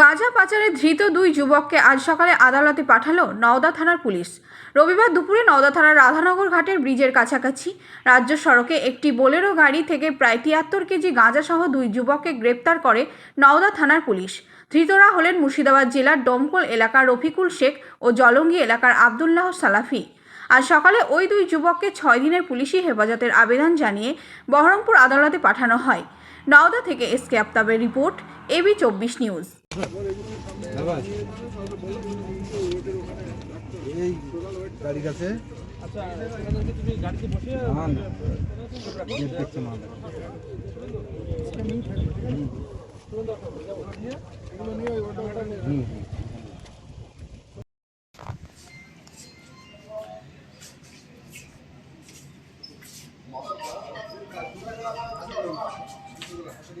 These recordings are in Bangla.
গাঁজা পাচারে ধৃত দুই যুবককে আজ সকালে আদালতে পাঠালো নওদা থানার পুলিশ। রবিবার দুপুরে নওদা থানার রাধানগর ঘাটের ব্রিজের কাছাকাছি। রাজ্য সড়কে একটি বোলেরো গাড়ি থেকে প্রায় তিয়াত্তর কেজি গাঁজাসহ দুই যুবককে গ্রেপ্তার করে নওদা থানার পুলিশ। ধৃতরা হলেন মুর্শিদাবাদ জেলার ডোমকল এলাকার রফিকুল শেখ ও জলঙ্গি এলাকার আবদুল্লাহ সালাফি। আজ সকালে ওই দুই যুবককে ছয় দিনের পুলিশি হেফাজতের আবেদন জানিয়ে বহরমপুর আদালতে পাঠানো হয়। নওদা থেকে এস কে আফতাবের রিপোর্ট এবি চব্বিশ নিউজ। এই গাড়ির কাছে না, না।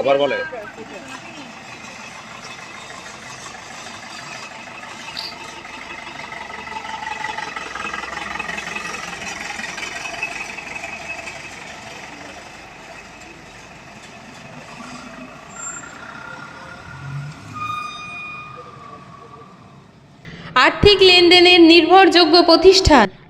আবার বলে। আর্থিক লেনদেনের নির্ভরযোগ্য প্রতিষ্ঠান।